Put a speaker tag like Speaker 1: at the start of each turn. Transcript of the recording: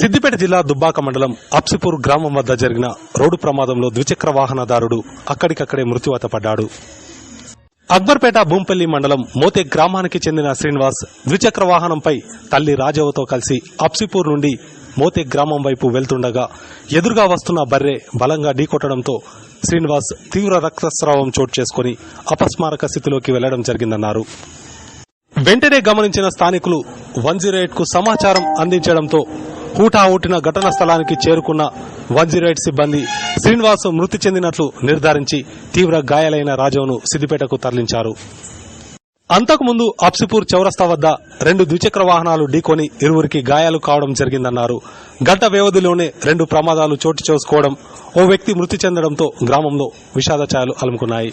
Speaker 1: సిద్దిపేట జిల్లా దుబ్బాక మండలం అప్సిపూర్ గ్రామం వద్ద జరిగిన రోడ్డు ప్రమాదంలో ద్విచక్ర వాహనదారుడు అక్కడికక్కడే మృత్యువాత పడ్డాడు. అక్బర్పేట భూంపల్లి మండలం మోతే గ్రామానికి చెందిన శ్రీనివాస్ ద్విచక్ర వాహనంపై తల్లి రాజవ్వతో కలిసి అప్సిపూర్ నుండి మోతే గ్రామం వైపు వెళ్తుండగా ఎదురుగా వస్తున్న బర్రె బలంగా ఢీకొట్టడంతో శ్రీనివాస్ తీవ్ర రక్తస్రావం చోటు చేసుకుని అపస్మారక స్థితిలోకి వెళ్ళడం జరిగిందన్నారు. వెంటనే గమనించిన స్థానికులు వన్ జీరో ఎయిట్కు సమాచారం అందించడంతో హూటాహూటిన ఘటనా స్థలానికి చేరుకున్న వన్ జీరో ఎయిట్ సిబ్బంది శ్రీనివాస్ మృతి చెందినట్లు నిర్ధారించి తీవ్ర గాయాలైన రాజవ్ను సిద్దిపేటకు తరలించారు. అంతకుముందు అప్సిపూర్ చౌరస్తా వద్ద రెండు ద్విచక్ర వాహనాలు ఢీకొని ఇరువురికి గాయాలు కావడం జరిగిందన్నారు. గంట వ్యవధిలోనే రెండు ప్రమాదాలు చోటు చేసుకోవడం ఓ వ్యక్తి మృతి చెందడంతో గ్రామంలో విషాద ఛాయలు అలుముకున్నాయి.